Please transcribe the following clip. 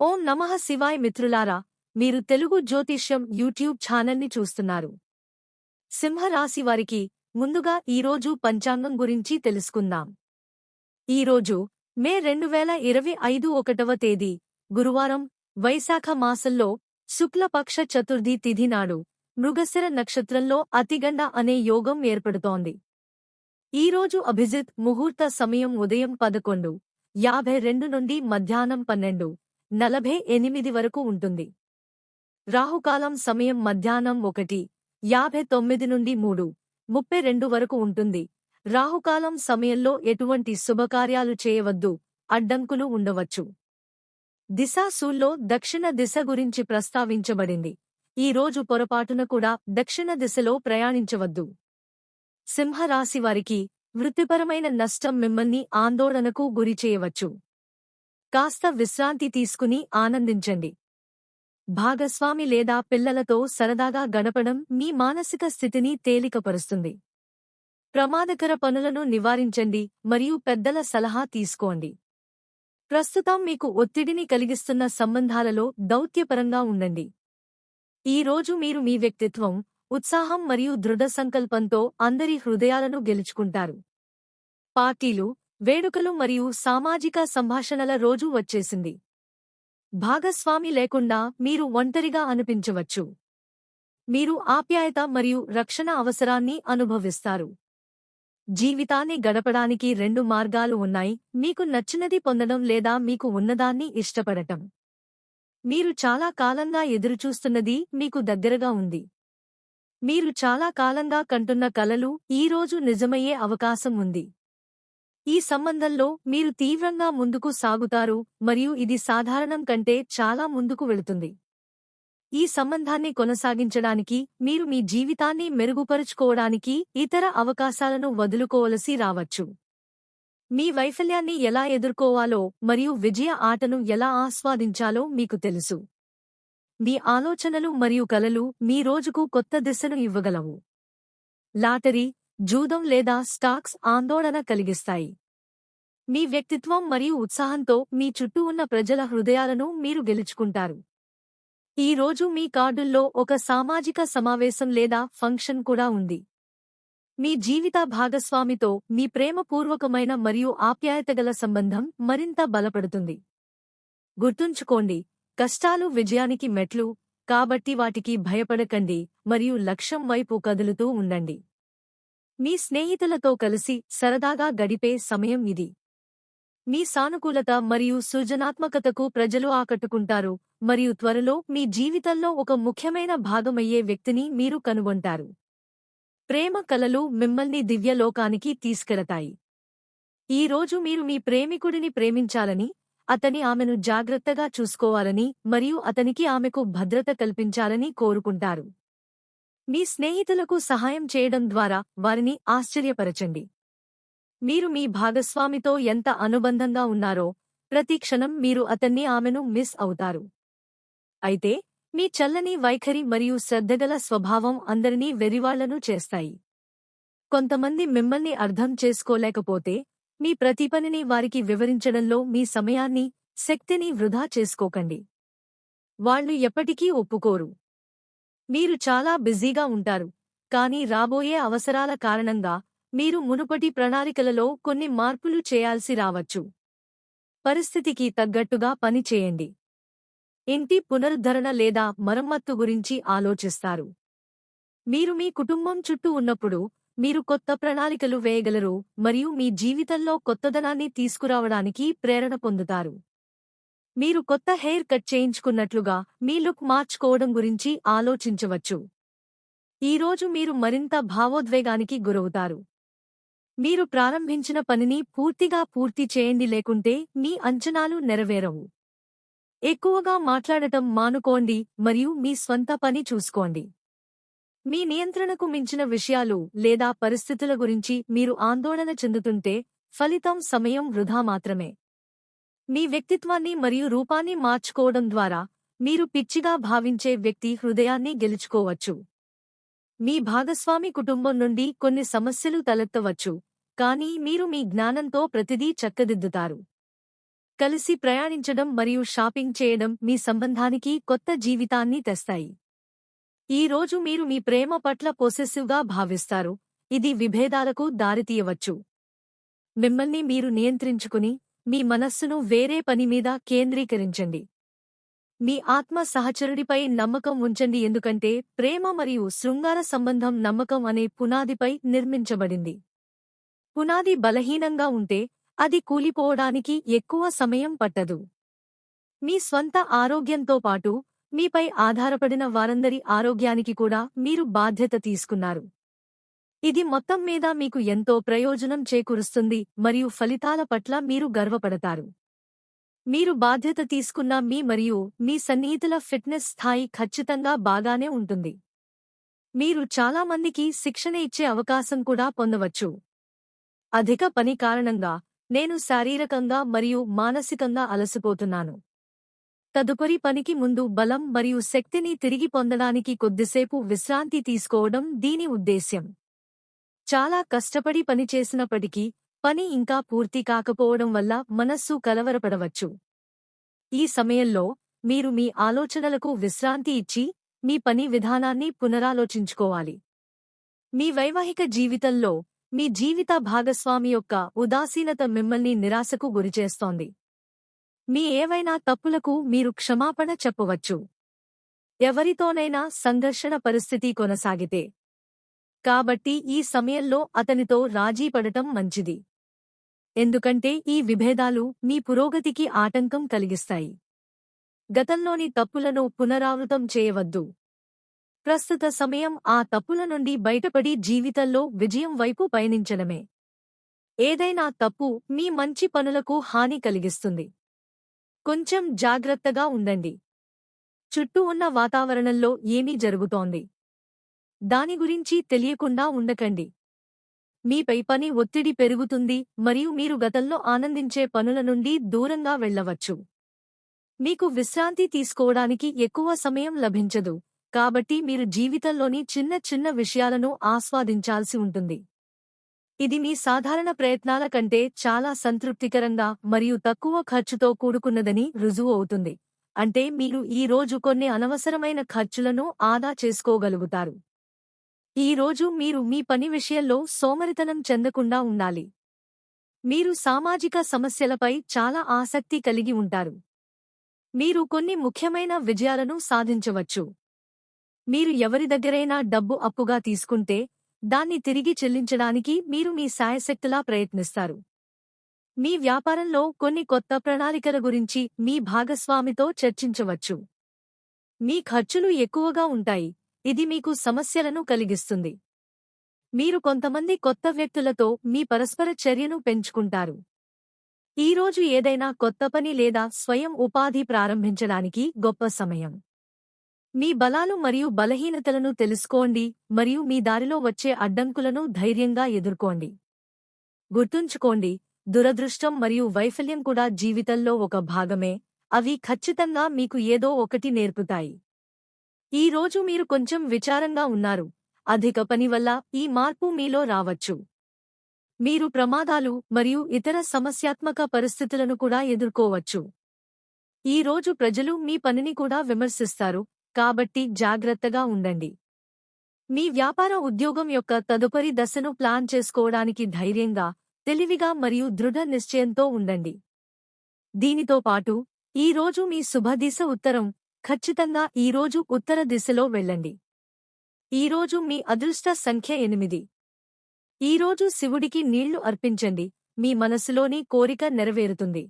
ఓం నమః శివాయ్ మిత్రులారా మీరు తెలుగు జ్యోతిష్యం యూట్యూబ్ ఛానల్ని చూస్తున్నారు. సింహరాశి వారికి ముందుగా ఈరోజు పంచాంగం గురించి తెలుసుకుందాం. ఈరోజు మే రెండు వేల ఇరవై ఐదు ఒకటవ తేదీ గురువారం వైశాఖ మాసంలో శుక్లపక్ష చతుర్థి తిథి నాడు మృగశిర నక్షత్రంలో అతిగండ అనే యోగం ఏర్పడుతోంది. ఈరోజు అభిజిత్ ముహూర్త సమయం ఉదయం పదకొండు యాభై రెండు నుండి మధ్యాహ్నం పన్నెండు నలభై ఎనిమిది వరకు ఉంటుంది. రాహుకాలం సమయం మధ్యాహ్నం ఒకటి యాభై తొమ్మిది నుండి మూడు ముప్పై రెండు వరకు ఉంటుంది. రాహుకాలం సమయంలో ఎటువంటి శుభకార్యాలు చేయవద్దు అడ్డంకులు ఉండవచ్చు. దిశాసూల్లో దక్షిణ దిశ గురించి ప్రస్తావించబడింది. ఈ రోజు పొరపాటున కూడా దక్షిణ దిశలో ప్రయాణించవద్దు. సింహరాశివారికి వృత్తిపరమైన నష్టం మిమ్మల్ని ఆందోళనకు గురిచేయవచ్చు కాస్త విశ్రాంతి తీసుకుని ఆనందించండి. భాగస్వామి లేదా పిల్లలతో సరదాగా గడపడం మీ మానసిక స్థితిని తేలికపరుస్తుంది. ప్రమాదకర పనులను నివారించండి మరియు పెద్దల సలహా తీసుకోండి. ప్రస్తుతం మీకు ఒత్తిడిని కలిగిస్తున్న సంబంధాలలో దౌత్యపరంగా ఉండండి. ఈ రోజు మీరు మీ వ్యక్తిత్వం ఉత్సాహం మరియు దృఢ సంకల్పంతో అందరి హృదయాలను గెలుచుకుంటారు. పార్టీలు వేడుకలు మరియు సామాజిక సంభాషణల రోజు వచ్చేసింది. భాగస్వామి లేకుండా మీరు ఒంటరిగా అనిపించవచ్చు. మీరు ఆప్యాయత మరియు రక్షణ అవసరాన్ని అనుభవిస్తారు. జీవితాన్ని గడపడానికి రెండు మార్గాలు ఉన్నాయి. మీకు నచ్చినది పొందడం లేదా మీకు ఉన్నదాన్ని ఇష్టపడటం. మీరు చాలా కాలంగా ఎదురుచూస్తున్నది మీకు దగ్గరగా ఉంది. మీరు చాలా కాలంగా కంటున్న కలలు ఈరోజు నిజమయ్యే అవకాశం ఉంది. ఈ సంబంధంలో మీరు తీవ్రంగా ముందుకు సాగుతారు మరియు ఇది సాధారణం కంటే చాలా ముందుకు వెళుతుంది. ఈ సంబంధాన్ని కొనసాగించడానికి మీరు మీ జీవితాన్ని మెరుగుపరుచుకోవడానికి ఇతర అవకాశాలను వదులుకోవలసి రావచ్చు. మీ వైఫల్యాన్ని ఎలా ఎదుర్కోవాలో మరియు విజయ ఆటను ఎలా ఆస్వాదించాలో మీకు తెలుసు. మీ ఆలోచనలు మరియు కలలు మీ రోజుకు కొత్త దిశను ఇవ్వగలవు. లాటరీ జూదం లేదా స్టాక్స్ ఆందోళన కలిగిస్తాయి. మీ వ్యక్తిత్వం మరియు ఉత్సాహంతో మీ చుట్టూ ఉన్న ప్రజల హృదయాలను మీరు గెలుచుకుంటారు. ఈ రోజు మీ కార్డుల్లో ఒక సామాజిక సమావేశం లేదా ఫంక్షన్ కూడా ఉంది. మీ జీవిత భాగస్వామితో మీ ప్రేమపూర్వకమైన మరియు ఆప్యాయతగల సంబంధం మరింత బలపడుతుంది. గుర్తుంచుకోండి కష్టాలు విజయానికి మెట్లు కాబట్టి వాటికి భయపడకండి మరియు లక్ష్యం వైపు కదులుతూ ఉండండి. మీ స్నేహితులతో కలిసి సరదాగా గడిపే సమయం ఇది. మీ సానుకూలత మరియు సృజనాత్మకతకు ప్రజలు ఆకట్టుకుంటారు మరియు త్వరలో మీ జీవితంలో ఒక ముఖ్యమైన భాగమయ్యే వ్యక్తిని మీరు కనుగొంటారు. ప్రేమ కలలు మిమ్మల్ని దివ్యలోకానికి తీసుకెళతాయి. ఈ రోజు మీరు మీ ప్రేమికుడిని ప్రేమించాలని అతని ఆమెను జాగ్రత్తగా చూసుకోవాలని మరియు అతనికి ఆమెకు భద్రత కల్పించాలని కోరుకుంటారు. మీ స్నేహితులకు సహాయం చేయడం ద్వారా వారిని ఆశ్చర్యపరచండి. మీరు మీ భాగస్వామితో ఎంత అనుబంధంగా ఉన్నారో ప్రతి క్షణం మీరు అతన్ని ఆమెను మిస్ అవుతారు. అయితే మీ చల్లని వైఖరి మరియు శ్రద్ధగల స్వభావం అందరినీ వెరివాళ్ళను చేస్తాయి. కొంతమంది మిమ్మల్ని అర్థం చేసుకోలేకపోతే మీ ప్రతి పనిని వారికి వివరించడంలో మీ సమయాన్ని శక్తిని వృధా చేసుకోకండి. వాళ్ళు ఎప్పటికీ ఒప్పుకోరు. మీరు చాలా బిజీగా ఉంటారు. కానీ రాబోయే అవసరాల కారణంగా మీరు మునుపటి ప్రణాళికలలో కొన్ని మార్పులు చేయాల్సి రావచ్చు. పరిస్థితికి తగ్గట్టుగా పని చేయండి. ఇంటి పునరుద్ధరణ లేదా మరమ్మత్తు గురించి ఆలోచిస్తారు. మీరు మీ కుటుంబం చుట్టూ ఉన్నప్పుడు మీరు కొత్త ప్రణాళికలు వేయగలరు మరియు మీ జీవితంలో కొత్తదనాన్ని తీసుకురావడానికి ప్రేరణ పొందుతారు. మీరు కొత్త హెయిర్ కట్ చేయించుకున్నట్లుగా మీ లుక్ మార్చుకోవడం గురించి ఆలోచించవచ్చు. ఈరోజు మీరు మరింత భావోద్వేగానికి గురవుతారు. మీరు ప్రారంభించిన పనిని పూర్తిగా పూర్తి చేయండి లేకుంటే మీ అంచనాలు నెరవేరవు. ఎక్కువగా మాట్లాడటం మానుకోండి మరియు మీ స్వంత పని చూసుకోండి. మీ నియంత్రణకు మించిన విషయాలు లేదా పరిస్థితుల గురించి మీరు ఆందోళన చెందుతుంటే ఫలితం సమయం వృధా మాత్రమే. మీ వ్యక్తిత్వాన్ని మరియు రూపాన్ని మార్చుకోవడం ద్వారా మీరు పిచ్చిగా భావించే వ్యక్తి హృదయాన్ని గెలుచుకోవచ్చు. మీ భాగస్వామి కుటుంబం నుండి కొన్ని సమస్యలు తలెత్తవచ్చు కానీ మీరు మీ జ్ఞానంతో ప్రతిదీ చక్కదిద్దుతారు. కలిసి ప్రయాణించడం మరియు షాపింగ్ చేయడం మీ సంబంధానికి కొత్త జీవితాన్ని తెస్తాయి. ఈ రోజు మీరు మీ ప్రేమ పట్ల పొసెసివ్గా భావిస్తారు ఇది విభేదాలకు దారితీయవచ్చు. మిమ్మల్ని మీరు నియంత్రించుకుని మీ మనస్సును వేరే పని మీద కేంద్రీకరించండి. మీ ఆత్మ సహచరుడిపై నమ్మకం ఉంచండి ఎందుకంటే ప్రేమ మరియు శృంగార సంబంధం నమ్మకం అనే పునాదిపై నిర్మించబడింది. పునాది బలహీనంగా ఉంటే అది కూలిపోవడానికి ఎక్కువ సమయం పట్టదు. మీ స్వంత ఆరోగ్యంతో పాటు మీపై ఆధారపడిన వారందరి ఆరోగ్యానికి కూడా మీరు బాధ్యత తీసుకున్నారు. ఇది మొత్తం మీద మీకు ఎంతో ప్రయోజనం చేకూరుస్తుంది మరియు ఫలితాల పట్ల మీరు గర్వపడతారు. మీరు బాధ్యత తీసుకున్న మీ మరియు మీ సన్నిహితుల ఫిట్నెస్ స్థాయి ఖచ్చితంగా బాగానే ఉంటుంది. మీరు చాలా మందికి శిక్షణ ఇచ్చే అవకాశం కూడా పొందవచ్చు. అధిక పని కారణంగా నేను శారీరకంగా మరియు మానసికంగా అలసిపోతున్నాను. తదుపరి పనికి ముందు బలం మరియు శక్తిని తిరిగి పొందడానికి కొద్దిసేపు విశ్రాంతి తీసుకోవడం దీని ఉద్దేశ్యం. చాలా కష్టపడి పనిచేసినప్పటికీ పని ఇంకా పూర్తి కాకపోవడం వల్ల మనస్సు కలవరపడవచ్చు. ఈ సమయంలో మీరు మీ ఆలోచనలకు విశ్రాంతి ఇచ్చి మీ పని విధానాన్ని పునరాలోచించుకోవాలి. మీ వైవాహిక జీవితంలో మీ జీవిత భాగస్వామి యొక్క ఉదాసీనత మిమ్మల్ని నిరాశకు గురిచేస్తోంది మీ ఏవైనా తప్పులకు మీరు క్షమాపణ చెప్పవచ్చు. ఎవరితోనైనా సంఘర్షణ పరిస్థితి కొనసాగితే కాబట్టి ఈ సమయంలో అతనితో రాజీ పడటం మంచిది. ఎందుకంటే ఈ విభేదాలు మీ పురోగతికి ఆటంకం కలిగిస్తాయి. గతంలోని తప్పులను పునరావృతం చేయవద్దు. ప్రస్తుత సమయం ఆ తప్పుల నుండి బయటపడి జీవితంలో విజయం వైపు పయనించడమే. ఏదైనా తప్పు మీ మంచి పనులకు హాని కలిగిస్తుంది. కొంచెం జాగ్రత్తగా ఉండండి. చుట్టూ ఉన్న వాతావరణంలో ఏమీ జరుగుతోంది? దాని గురించి తెలియకుండా ఉండకండి. మీపై పని ఒత్తిడి పెరుగుతుంది మరియు మీరు గతంలో ఆనందించే పనుల నుండి దూరంగా వెళ్ళవచ్చు మీకు విశ్రాంతి తీసుకోవడానికి ఎక్కువ సమయం లభించదు కాబట్టి మీరు జీవితంలోని చిన్న చిన్న విషయాలను ఆస్వాదించాల్సి ఉంటుంది. ఇది మీ సాధారణ ప్రయత్నాల కంటే చాలా సంతృప్తికరంగా మరియు తక్కువ ఖర్చుతో కూడుకున్నదని రుజువు అవుతుంది. అంటే మీరు ఈ రోజు కొన్ని అనవసరమైన ఖర్చులను ఆదా చేసుకోగలుగుతారు. ఈ రోజు మీరు మీ పని విషయంలో సోమరితనం చెందకుండా ఉండాలి. మీరు సామాజిక సమస్యలపై చాలా ఆసక్తి కలిగి ఉంటారు. మీరు కొన్ని ముఖ్యమైన విజయాలను సాధించవచ్చు. మీరు ఎవరి దగ్గరైనా డబ్బు అప్పుగా తీసుకుంటే దాన్ని తిరిగి చెల్లించడానికి మీరు మీ సాయశక్తిలా ప్రయత్నిస్తారు. మీ వ్యాపారంలో కొన్ని కొత్త ప్రణాళికల గురించి మీ భాగస్వామితో చర్చించవచ్చు. మీ ఖర్చులు ఎక్కువగా ఉంటాయి. ఇది మీకు సమస్యలను కలిగిస్తుంది. మీరు కొంతమంది కొత్త వ్యక్తులతో మీ పరస్పర చర్యను పెంచుకుంటారు. ఈరోజు ఏదైనా కొత్త పని లేదా స్వయం ఉపాధి ప్రారంభించడానికి గొప్ప సమయం. మీ బలాలు మరియు బలహీనతలను తెలుసుకోండి మరియు మీ దారిలో వచ్చే అడ్డంకులను ధైర్యంగా ఎదుర్కోండి. గుర్తుంచుకోండి దురదృష్టం మరియు వైఫల్యం కూడా జీవితంలో ఒక భాగమే అవి ఖచ్చితంగా మీకు ఏదో ఒకటి నేర్పుతాయి. ఈ రోజు మీరు కొంచెం విచారంగా ఉన్నారు. అధిక పని వల్ల ఈ మార్పు మీలో రావచ్చు. మీరు ప్రమాదాలు మరియు ఇతర సమస్యాత్మక పరిస్థితులను కూడా ఎదుర్కోవచ్చు. ఈ రోజు ప్రజలు మీ పనిని కూడా విమర్శిస్తారు. కాబట్టి జాగ్రత్తగా ఉండండి. మీ వ్యాపార ఉద్యోగం యొక్క తదుపరి దశను ప్లాన్ చేసుకోవడానికి ధైర్యంగా తెలివిగా మరియు దృఢ నిశ్చయంతో ఉండండి. దీనితో పాటు ఈ రోజు మీ శుభదిశ ఉత్తరం ఖచ్చితంగా ఈరోజు ఉత్తర దిశలో వెళ్ళండి. ఈరోజు మీ అదృష్ట సంఖ్య ఎనిమిది. ఈరోజు శివుడికి నీళ్ళు అర్పించండి. మీ మనసులోని కోరిక నెరవేరుతుంది.